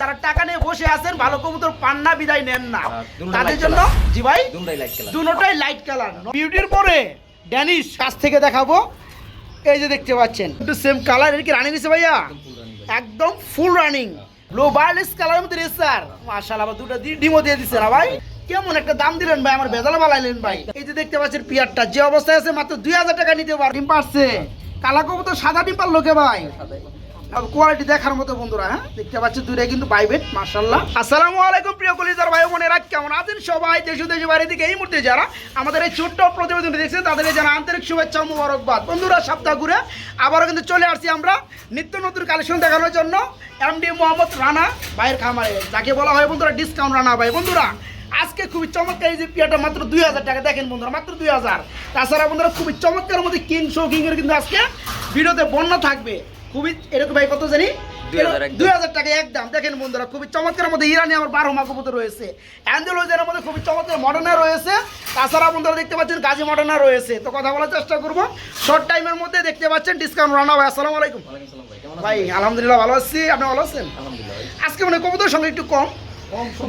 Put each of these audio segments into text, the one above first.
তারা টাকা নিয়ে বসে আছেন ভালো কবুতর পান না বিদায় নেন না। হ্যাঁ, তাদের জন্য জি ভাই দুটাই লাইট কালার দুটোটাই লাইট কালার বিউটির পরে ড্যানিশ কাছ থেকে দেখাবো। এই যে দেখতে পাচ্ছেন একটু সেম কালারের কি রানিং দিছে ভাইয়া? একদম ফুল রানিং ব্লু বার্লেস কালারের মধ্যে রেসার মাশাআল্লাহ আবার দুটো দি- ডিমও দিয়ে দিছে না ভাই। কেমন একটা দাম দিলেন ভাই আমার বেজাল বালাইলেন ভাই। এই যে দেখতে পাচ্ছেন পিয়ারটা যে অবস্থায় আছে মাত্র দুই হাজার টাকা নিতে পার ডিম পারছে। কালা কবুতর সাদা ডিম পারল কে ভাই? কোয়ালিটি দেখার মতো বন্ধুরা হ্যাঁ? দেখতে পাচ্ছেন দুইটাই কিন্তু বাইবেট মাশাল্লাহ আসসালামু আলাইকুম প্রিয় কলিজার ভাই বোনেরা, কেমন আছেন সবাই? দেশ দেশ বাইরে দিকে এই মুহূর্তে যারা আমাদের এই ছোট্ট প্রতিবেদন দেখছেন তাদেরকে জানা আন্তরিক শুভেচ্ছা মুবারকবাদ। বন্ধুরা, সপ্তাহ ঘুরে আবারও কিন্তু চলে আসছি আমরা নিত্য নতুন কালেকশন দেখানোর জন্য এমডি মোহাম্মদ রানা ভাইয়ের খামারে, যাকে বলা হয় বন্ধুরা ডিসকাউন্ট রানা ভাই। বন্ধুরা, আজকে খুবই চমৎকার এই যে পিয়াটা মাত্র দুই হাজার টাকা, দেখেন বন্ধুরা, মাত্র দুই হাজার। তাছাড়া বন্ধুরা খুবই চমৎকার মধ্যে কিং শো কিং এর কিন্তু আজকে ভিডিওতে বন্যা থাকবে। খুবই এরকম ভাই কত জানি? 2000 একদম। দুই হাজার টাকা একদম। দেখেন বন্ধুরা খুবই চমৎকার মধ্যে ইরানি আমার বারো মা কবুতর রয়েছে। অ্যান্ডেলোজের মধ্যে খুবই চমৎকার মডার্না রয়েছে। তাছাড়া বন্ধুরা দেখতে পাচ্ছেন গাজী মডার্না রয়েছে। তো কথা বলার চেষ্টা করব। শর্ট টাইমের মধ্যে দেখতে পাচ্ছেন ডিসকাউন্ট রানা ভাই আসসালামু আলাইকুম। ভাই আলহামদুলিল্লাহ ভালো আছি। আপনি ভালো আছেন? আজকে মানে কবুতর সঙ্গে একটু কম।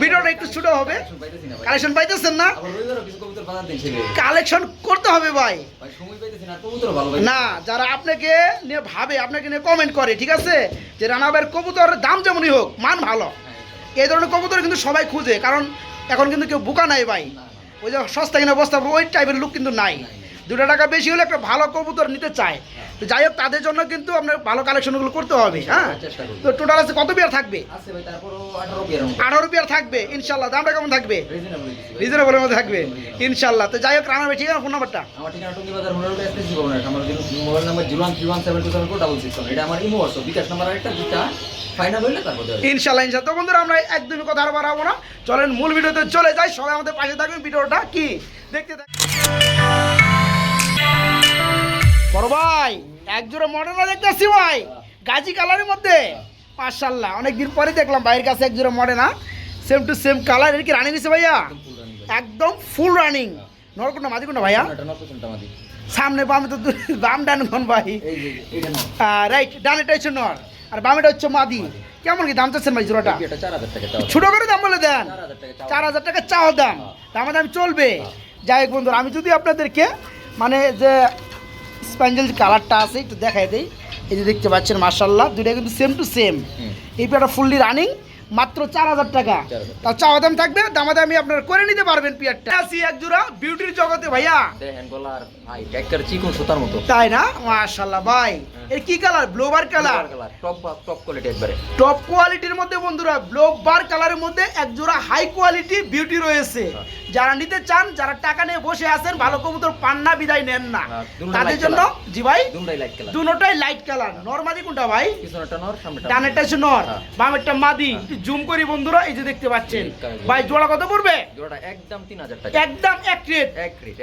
ভিডিওটা একটু ছোট হবে। কালেকশন পাইতেছেন না। কালেকশন করতে হবে ভাই। না, ভালো যারা আপনাকে নিয়ে ভাবে আপনাকে নিয়ে কমেন্ট করে ঠিক আছে? যে রানাবের কবুতরের দাম যেমনই হোক মান ভালো। হ্যাঁ, এই ধরনের কবুতর কিন্তু সবাই খুঁজে কারণ এখন কিন্তু কেউ বোকা নাই ভাই। ওই যে সস্তা কিনা বস্তা ওই টাইপের লুক কিন্তু নাই। দুটো টাকা বেশি হলে একটা ভালো কবুতর নিতে চায়। তো যাই হোক তাদের জন্য কিন্তু আপনার ভালো কালেকশনগুলো করতে হবে হ্যাঁ? তো টোটাল আছে কত বিয়ার থাকবে? আছে ভাই, তারপরও 18 পেয়ারের মতো। আঠারো বিয়ার থাকবে ইনশাল্লাহ দামটা কেমন থাকবে? রিজনেবলের মধ্যে থাকবে ইনশাল্লাহ তো যাই হোক রানা ভাই ঠিক আছে ফোন নাম্বারটা আমার ঠিকানা টঙ্গী বাজার হুনার রোড এসএসসি ভবনের। আমার জিরো- মোবাইল নাম্বার 013172466 এটা আমার ইমো হোয়াটসঅ্যাপ, বিকাশ নাম্বার আরেকটা, দুইটা। ফাইনাল হইলে তারপর দেওয়া যাবে। ইনশাল্লাহ ইনশাল্লাহ তো বন্ধুরা আমরা একদমই কথা আর বাড়াবো না। চলেন মূল ভিডিওতে চলে যাই। সবাই আমাদের পাশে থাকবেন। ভিডিওটা কি? দেখতে বড় ভাই এক জোড়া মডেল দেখতেছি ভাই। গাজী কালারের মধ্যে। মাশাল্লাহ অনেকদিন পরে দেখলাম ভাইয়ের কাছে এক জোড়া মডেল না সেম টু সেম কালারের কি রানিং দিছে ভাইয়া? একদম ফুল রানিং নরকুন্ডা মাঝি কোনটা ভাইয়া। সামনে বামে তো বাম ডান কোন ভাই? রাইট ডানেটা হচ্ছে নর। আর বামেটা হচ্ছে মাদি। কেমন কি দাম চাচ্ছেন ভাই জোড়াটা? এই এটা 4000 টাকা চাওয়া। ছোট করে দাম বলে দেন। 4000 টাকা চাওয়া। চার হাজার টাকা চাওয়া দাম। দামা দাম চলবে। যাই হোক বন্ধুরা আমি যদি আপনাদেরকে মানে যে স্প্যাঞ্জেল যে কালারটা আছে একটু দেখাই দিই। এই যে দেখতে পাচ্ছেন মার্শাল্লাহ দুইটা কিন্তু সেম টু সেম। এই প্যাটা ফুললি রানিং মাত্র চার হাজার টাকা। 4,000 তাও চাওয়া দাম থাকবে দামাদামি আপনারা করে নিতে পারবেন পিয়ারটা। আসি এক জোড়া বিউটির জগতে ভাইয়া। চিকন সুতার মতো। তাই না? মার্শাল্লাহ ভাই। এর কি কালার? ব্লোবার কালার? টপ টপ কোয়ালিটি একবারে। টপ কোয়ালিটির মধ্যে বন্ধুরা ব্লক বার কালারের মধ্যে এক জোড়া হাই কোয়ালিটি বিউটি রয়েছে। যারা নিতে চান যারা টাকা নিয়ে বসে আছেন ভালো কবুতর পান্না বিদায় নেন না। হ্যাঁ, তাদের জন্য জি ভাই দুটাই লাইট কালার লাইট কোনটা ভাই? নর ডানেরটা নর। হ্যাঁ। বামেরটা মাদি। জুম করি বন্ধুরা এই যে দেখতে পাচ্ছেন। ভাই জোড়া কত পড়বে? জোড়াটা একদম 3000 টাকা। একদম এক রেট। এক রেট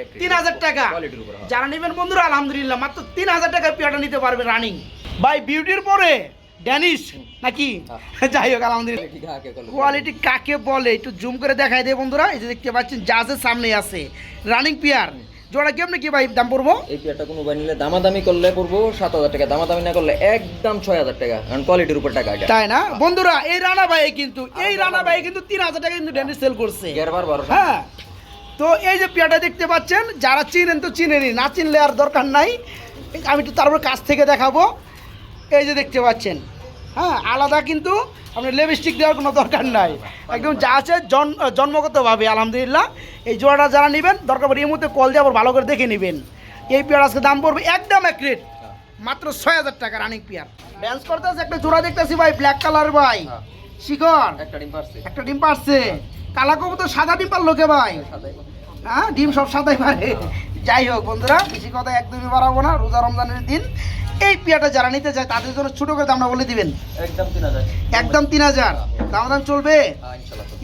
টাকা। হ্যাঁ। যারা নেবেন বন্ধুরা আলহামদুলিল্লাহ মাত্র তিন হাজার টাকায় পেয়ারটা নিতে পারবে রানিং ভাই বিউটির পরে ড্যানিশ নাকি? যাই হোক আলহামদুলিল্লাহ। কোয়ালিটি কাকে বলে? একটু জুম করে দেখাই দেয় বন্ধুরা এই যে দেখতে পাচ্ছেন জাহাজের সামনে আছে। রানিং পিয়ার জোড়া কেমনে কি ভাই দাম পড়ব? এই পেয়ারটা কোনো ভাই নিলে দামাদামি করলে পড়ব 7000 টাকা। দামাদামি না করলে একদম 6000 টাকা কারণ কোয়ালিটির উপর টাকা তাই না? বন্ধুরা এই রানা ভাই কিন্তু এই রানা ভাই কিন্তু তিন হাজার টাকা কিন্তু ড্যানিশ সেল করছে। গেরবার 1200 হ্যাঁ। তো এই যে পেয়ারটা দেখতে পাচ্ছেন যারা চিনেন তো চিনেনি না চিনলে আর দরকার নাই। আমি একটু তারপর কাছ থেকে দেখাবো। এই যে দেখতে পাচ্ছেন হ্যাঁ আলাদা কিন্তু আপনার লিপস্টিক দেওয়ার কোনো দরকার নাই। একদম যা আছে জন জন্মগতভাবে আলহামদুলিল্লাহ। এই জোড়াটা যারা নেবেন দরকার পড়ে এই মুহূর্তে কল দিয়ে আবার ভালো করে দেখে নেবেন। এই পেয়ার আজকে দাম পড়বে একদম এক রেট মাত্র ছয় হাজার টাকা রানিং পেয়ার ড্যান্স করতে আছে একটা জোড়া দেখতেছি ভাই ব্ল্যাক কালার ভাই। শিখর। একটা ডিম পারছে। একটা ডিম পারছে। কালা কবুতর সাদা ডিম পারল কে ভাই? হ্যাঁ ডিম সব সাদাই পারে। যাই হোক বন্ধুরা বেশি কথা একদমই বাড়াবো না রোজা রমজানের দিন এই পিয়াটা যারা নিতে চায় তাদের জন্য ছোট করে দামটা বলে দিবেন। একদম 3000 একদম তিন হাজার। দাম দাম চলবে? হ্যাঁ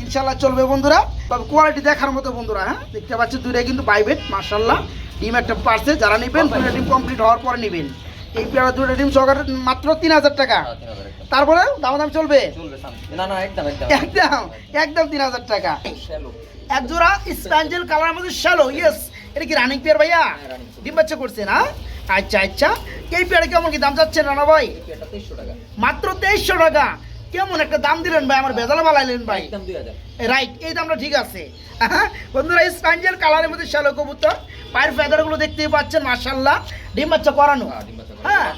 ইনশাল্লাহ চলবে। বন্ধুরা। তবে কোয়ালিটি দেখার মতো বন্ধুরা হ্যাঁ? দেখতে পাচ্ছি দুইটাই কিন্তু বাইবেট মার্শাল্লাহ ডিম একটা পারছে যারা নেবেন দুটো ডিম কমপ্লিট হওয়ার পরে নেবেন। এই পেয়ারা দুটো ডিম সহকারে মাত্র তিন হাজার টাকা। 3000 একদম। তারপরে দাম দাম চলবে চলবে একদম একদম। তিন হাজার টাকা। এক জোড়া স্প্যাঞ্জেল কালার মধ্যে শ্যালো ইয়েস এটা কি রানিং পেয়ার ভাইয়া? হ্যাঁ, ডিম বাচ্চা করছে না আচ্ছা আচ্ছা। এই পেয়ারে কেমন কি দাম যাচ্ছে রানা ভাই? এই পেয়ারটা 2300 টাকা। মাত্র তেইশশো টাকা। কেমন একটা দাম দিলেন ভাই আমার বেজালা বালাইলেন ভাই। রাইট এই দামটা ঠিক আছে। বন্ধুরা এই স্পাঞ্জের কালারের মধ্যে শ্যালো কবুতর। পায়ের ফেদারগুলো দেখতেই পাচ্ছেন মার্শাল্লাহ ডিম বাচ্চা করানো। হ্যাঁ,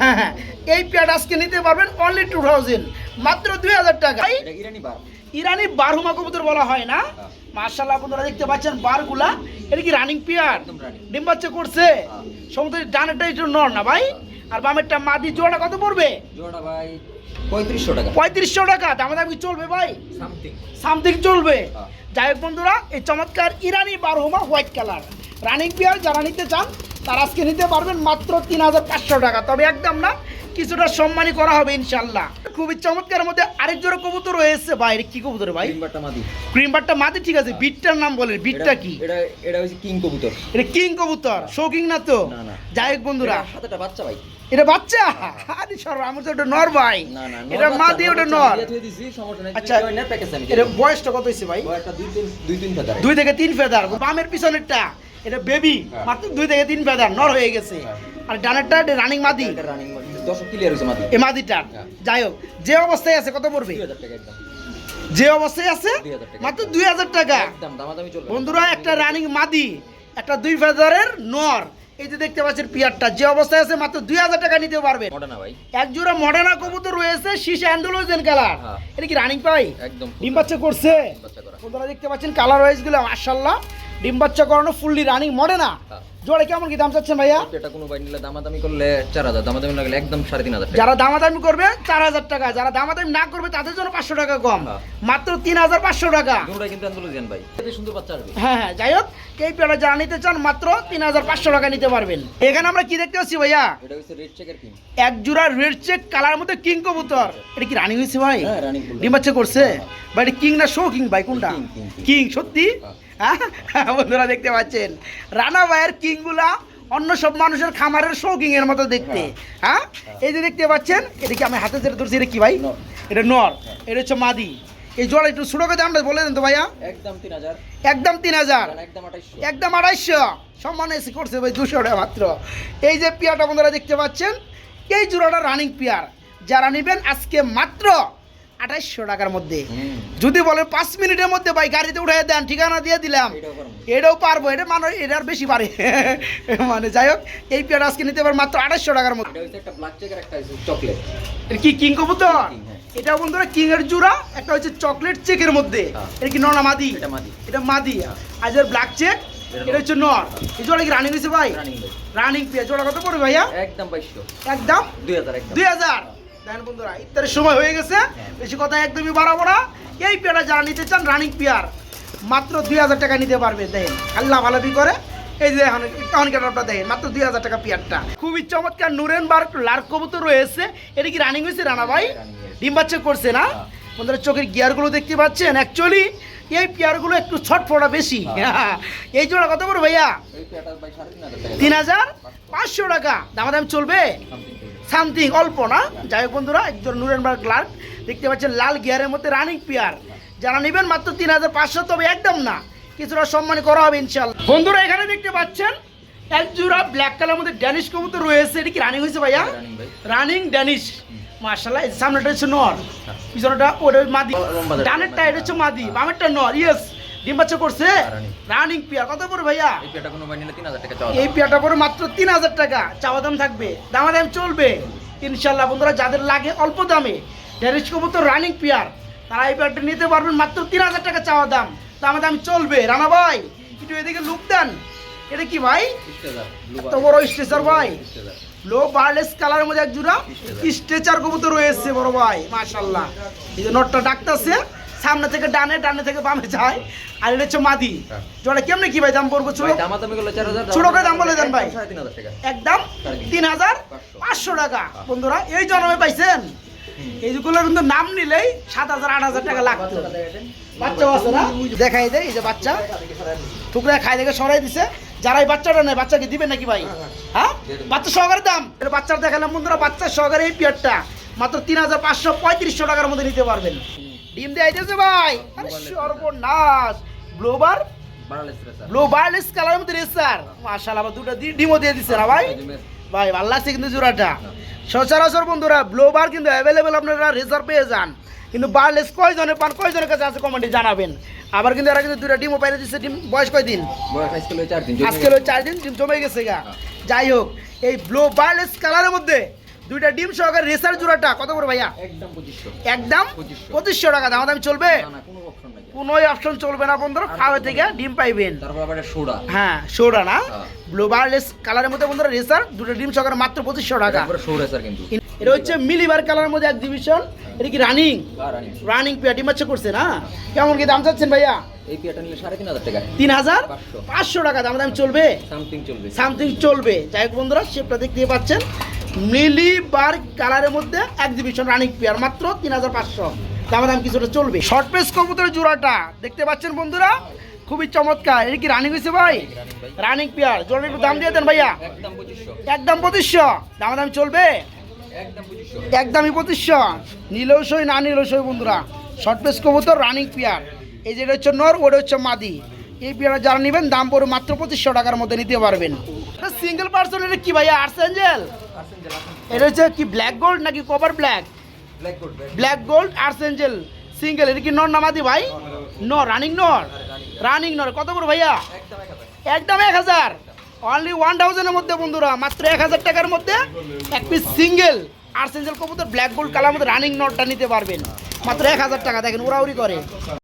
হ্যাঁ। এই আজকে নিতে পারবেন অনলি টু থাউজেন্ড মাত্র দুই হাজার টাকা। ইরানি বার বারহুমা কবুতর বলা হয় না। মার্শাল্লাহ বন্ধুরা দেখতে পাচ্ছেন বারগুলা। এটা কি রানিং পেয়ার ডিম বাচ্চা করছে। হ্যাঁ। সমুদ্রের ডানেরটা একটু নর না ভাই? আর বামেরটা মাদি জোড়া কত পড়বে? জোড়া ভাই পঁয়ত্রিশশো টাকা। পঁয়ত্রিশশো টাকা। দামা দামি চলবে ভাই? সামথিং সামথিং চলবে। হ্যাঁ। যাই হোক বন্ধুরা এই চমৎকার ইরানি বারহুমা হোয়াইট কালার রানিং পেয়ার যারা নিতে চান তারা আজকে নিতে পারবেন মাত্র তিন হাজার পাঁচশো টাকা। তবে একদম না কিছুটা সম্মানই করা হবে ইনশাল্লাহ খুবই চমৎকার মধ্যে আরেক জোড়া কবুতর রয়েছে বাইরে কি কবুতর ভাই? ডিম্বারটা মাদি। মাটি ঠিক আছে। বিটটার নাম বলেন বিটটা কি? এটা এটা হচ্ছে কিং কবুতর। এটা কিং কবুতর শৌকিং না তো? না, না। যাই হোক বন্ধুরা। এটা হাতেটা বাচ্চা ভাই। এটা বাচ্চা? আরে সর আমার তো ওটা নর ভাই। না না এটা মাদি ওটা নর। আচ্ছা না প্যাকেজ আমি এটা বয়সটা কত হয়েছে ভাই? বয়সটা দুই থেকে তিন ফেদার। বামের পিছনেরটা এটা বেবি হ্যাঁ। মাত্র দুই থেকে তিন ফেদার নর হয়ে গেছে। হ্যাঁ। আর ডানেরটা এটা রানিং মাদি। এটা রানিং দশ ক্লিয়ার হয়েছে মাদি এ মাদিটা। হ্যাঁ। যাই হোক যে অবস্থায় আছে কত পড়বে? দুই হাজার টাকা একদম। যে অবস্থায় আছে মাত্র দুই হাজার টাকা। একদম দামাদামি চলবে বন্ধুরা একটা রানিং মাদি একটা দুই ফেদারের নর। এই যে দেখতে পাচ্ছেন পিয়ারটা যে অবস্থায় আছে মাত্র দুই হাজার টাকা নিতে ভাই। এক জোড়া মডার্না কবুতর রয়েছে শীষ অ্যান্ডোলোজেন কালার। এটা কি রানিং পাই? একদম। ডিম বাচ্চা করছে? ডিম বাচ্চা করা। বন্ধুরা দেখতে পাচ্ছেন কালার ওয়াইজগুলো ডিম বাচ্চা করানো ফুললি রানিং মডার্না হ্যাঁ। জোড়া কেমন কি দাম চাচ্ছেন ভাইয়া? এটা কোনো ভাই নিলে দামাদামি করলে চার হাজার দামাদামি না একদম সাড়ে তিন হাজার যারা দামাদামি করবে চার হাজার টাকা যারা দামাদামি না করবে তাদের জন্য পাঁচশো টাকা কম। হ্যাঁ। মাত্র তিন হাজার পাঁচশো টাকা। কিন্তু আন্দোলন ভাই। সুন্দর বাচ্চা হ্যাঁ হ্যাঁ যাই হোক এই পেয়ারা যারা নিতে চান মাত্র তিন হাজার পাঁচশো টাকা নিতে পারবেন। এখানে আমরা কি দেখতে পাচ্ছি ভাইয়া? এটা হচ্ছে রেড চেকের কিং এক জোড়া রেড চেক কালার মধ্যে কিং কবুতর। এটা কি রানিং হয়েছে ভাই? হ্যাঁ ডিম বাচ্চা করছে? ভাই এটা কিং না শো কিং ভাই কোনটা. কিং সত্যি? হ্যাঁ? বন্ধুরা দেখতে পাচ্ছেন। রানা ভাইয়ের কিংগুলা অন্য সব মানুষের খামারের শো কিং এর মতো দেখতে। হ্যাঁ? এই যে দেখতে পাচ্ছেন এটা কি আমি হাতে যেটা ধরছি এটা কি ভাই? এটা নর। এটা হচ্ছে মাদি। এই জোড়া একটু ছোটো করে দামটা বলে দেন তো ভাইয়া। একদম তিন হাজার। একদম তিন হাজার। একদম আঠাইশশো। একদম আড়াইশো সম্মান এসে করছে ভাই দুশো টাকা মাত্র। এই যে পিয়ারটা বন্ধুরা দেখতে পাচ্ছেন এই জোড়াটা রানিং পিয়ার। যারা নেবেন আজকে মাত্র আঠাইশশো টাকার মধ্যে। যদি বলেন পাঁচ মিনিটের মধ্যে ভাই গাড়িতে উঠে দেন ঠিকানা দিয়ে দিলাম এটাও পারব। এটা মানে এটার বেশি পারে। মানে যাই হোক এই পেয়ার আজকে নিতে পারব মাত্র আড়াইশো টাকার মধ্যে। কি কিং কবুতর? King, হ্যাঁ। এটা বন্ধুরা কিং এর জোড়া একটা হচ্ছে চকলেট চেকের মধ্যে। হ্যাঁ। এটা কি ননা মাদি? এটা মাদি। আর যে ব্ল্যাক চেক এটা হচ্ছে নর। এই জোড়া কি রানিং হয়েছে ভাই? রানিং পেয়ে জোড়া কত পড়বে ভাইয়া? একদম বাইশশো। একদম? দুই হাজার একদম। দুই হাজার? দেখেন বন্ধুরা ইত্যাদি সময় হয়ে গেছে। বেশি কথা একদমই বাড়াবো না। এই পেয়ারা যারা নিতে চান রানিং পেয়ার মাত্র দুই হাজার টাকা নিতে পারবে দেখেন আল্লাহ ভালাবি করে। এই যে এখন কাটারটা দেখেন মাত্র দুই হাজার টাকা পেয়ারটা। খুবই চমৎকার নুরেন বার্গ লার্ক কবুতর রয়েছে। এটা কি রানিং হয়েছে রানা ভাই? ডিম বাচ্চা করছে না? বন্ধুরা চোখের গিয়ারগুলো দেখতে পাচ্ছেন অ্যাকচুয়ালি এই পেয়ারগুলো একটু ছটফটা বেশি। এই জোড়া কত বড় ভাইয়া? তিন হাজার পাঁচশো টাকা। দামাদাম চলবে। সামথিং অল্প না? যাই হোক বন্ধুরা একজন নুরেনবার্গ লার্ক দেখতে পাচ্ছেন লাল গিয়ারের মধ্যে রানিং পিয়ার। যারা নেবেন মাত্র তিন হাজার পাঁচশো তবে একদম না। কিছুটা সম্মান করা হবে ইনশাল্লাহ বন্ধুরা এখানে দেখতে পাচ্ছেন এক জোড়া ব্ল্যাক কালার মধ্যে ড্যানিশ কবুতর রয়েছে। এটা কি রানিং হয়েছে ভাইয়া? রানিং ড্যানিশ মার্শাল্লাহ সামনেটা হচ্ছে নর পিছনেটা ওটা মাদি। ডানেরটা এটা হচ্ছে মাদি বামেরটা নর ইয়েস ডিম বাচ্চা করছে? রানিং। পিয়ার। কত পড়ে ভাইয়া? এই পেয়ারটা কোনো ভাই নিলে টাকা চাওয়া এই পেয়ারটা পরে মাত্র তিন হাজার টাকা। চাওয়া দাম থাকবে। দামা দাম চলবে বন্ধুরা যাদের লাগে অল্প দামে কবুতর রানিং পেয়ার তারা এই পেয়ারটা নিতে পারবেন মাত্র তিন হাজার টাকা চাওয়া দাম। দামা দাম চলবে। রানা ভাই একটু এদিকে লুক দেন। এটা কি ভাই? এত বড় স্ট্রেচার ভাই। লো বার্লেস কালারের মধ্যে এক জোড়া স্ট্রেচার কবুতর রয়েছে বড় ভাই মাশাল্লাহ এই যে নটটা ডাকতেছে। সামনে থেকে ডানে ডানে থেকে বামে যায়। আর এটা হচ্ছে মাদি। হ্যাঁ। জোড়া কেমনে কি ভাই দাম পড়ব ছোট? ছোট করে দাম বলে দেন ভাই। একদম তিন হাজার পাঁচশো। টাকা। বন্ধুরা এই জন্মে পাইছেন? এইগুলো কিন্তু নাম নিলেই সাত হাজার আট হাজার টাকা লাগতো। বাচ্চা আছে না? দেখাই দেয় এই যে বাচ্চা। টুকরা খাই দেখে সরাই দিছে। যারা এই বাচ্চাটা নেয় বাচ্চাকে দিবেন নাকি ভাই? হ্যাঁ বাচ্চা সহকারে দাম। এটা বাচ্চার দেখালাম বন্ধুরা বাচ্চা সহকারে এই পিয়ারটা মাত্র তিন হাজার পাঁচশো পঁয়ত্রিশশো টাকার মধ্যে নিতে পারবেন। ডিম দিয়ে আইতেছে ভাই। আরে সর্বনাশ। ব্লোবার? বাড়ালে স্যার ব্লু বার্লেস কালারের মধ্যে রেসার। মাশাআল্লাহ আবার দুটো ডিমও দিয়ে দিচ্ছে না ভাই? ভাই ভালো লাগছে কিন্তু জোড়াটা। সচরাচর বন্ধুরা ব্লোবার কিন্তু অ্যাভেলেবেল আপনারা রেজার পেয়ে যান। কিন্তু বারলেস কয়জনের পান কয়জনের কাছে আছে কমেন্টে জানাবেন। আবার কিন্তু এরা কিন্তু দুটা ডিমও পাইলে দিচ্ছে ডিম বয়স কয়দিন? বয়স আজকে হলো চার দিন আজকে হলো চার দিন ডিম জমে গেছে গা। যাই হোক এই ব্লো বারলেস কালারের মধ্যে দুইটা ডিম সহকারে রেসার জোড়াটা কত করে ভাইয়া? একদম পঁচিশশো। একদম পঁচিশশো। টাকা দাম দাম চলবে কোনো অপশন চলবে না বন্ধুরা খাওয়া থেকে ডিম পাইবেন। তারপর সোডা। হ্যাঁ সোডা না? হ্যাঁ। কালারের মধ্যে বন্ধুরা রেসার দুটো ডিম সহকারে মাত্র পঁচিশশো টাকা। কিন্তু। এটা হচ্ছে মিলিবার কালারের মধ্যে এক ডিভিশন এটা কি রানিং রানিং পেয়া ডিম বাচ্চা করছে না? কেমন কি দাম চাচ্ছেন ভাইয়া? এই পিয়াটা নিলে সাড়ে তিন হাজার টাকা। তিন হাজার? পাঁচশো। পাঁচশো টাকা দাম দাম চলবে? সামথিং চলবে। সামথিং চলবে। যাই হোক বন্ধুরা শেপটা দেখতে পাচ্ছেন। মিলিবার কালারের মধ্যে এক ডিভিশন রানিং পেয়ার মাত্র তিন হাজার পাঁচশো। দাম কিছুটা চলবে। শর্ট পেস কবুতরের জোড়াটা। দেখতে পাচ্ছেন বন্ধুরা? খুবই চমৎকার। এটা কি রানিং হয়েছে ভাই? রানিং পেয়ার জোড়া একটু দাম দিয়ে দেন ভাইয়া। একদম পঁচিশশো। একদম দাম দাম চলবে? একদম একদমই পঁচিশশো। নিলেও সই না নিলেও সই বন্ধুরা? শর্ট পেস কবুতর রানিং পেয়ার এই যেটা হচ্ছে নর, ওটা হচ্ছে মাদি। এই পেয়ারা যারা নেবেন, দাম পড়বে মাত্র পঁচিশশো টাকার মধ্যে নিতে পারবেন। সিঙ্গেল পার্সন এটা কি ভাইয়া আর্টস অ্যাঞ্জেল এটা হচ্ছে কি ব্ল্যাক গোল্ড নাকি cover black black gold archangel single এটা কি নর না মাদি ভাই নর রানিং নর রানিং নর কত করে ভাইয়া? একদম এক হাজার। অনলি ওয়ান থাউজেন্ডের মধ্যে বন্ধুরা মাত্র এক হাজার টাকার মধ্যে এক পিস সিঙ্গেল আর্সেঞ্জেল কবুতর ব্ল্যাক গোল্ড কালার মধ্যে রানিং নটটা নিতে পারবেন। মাত্র এক হাজার টাকা দেখেন উড়াউড়ি করে।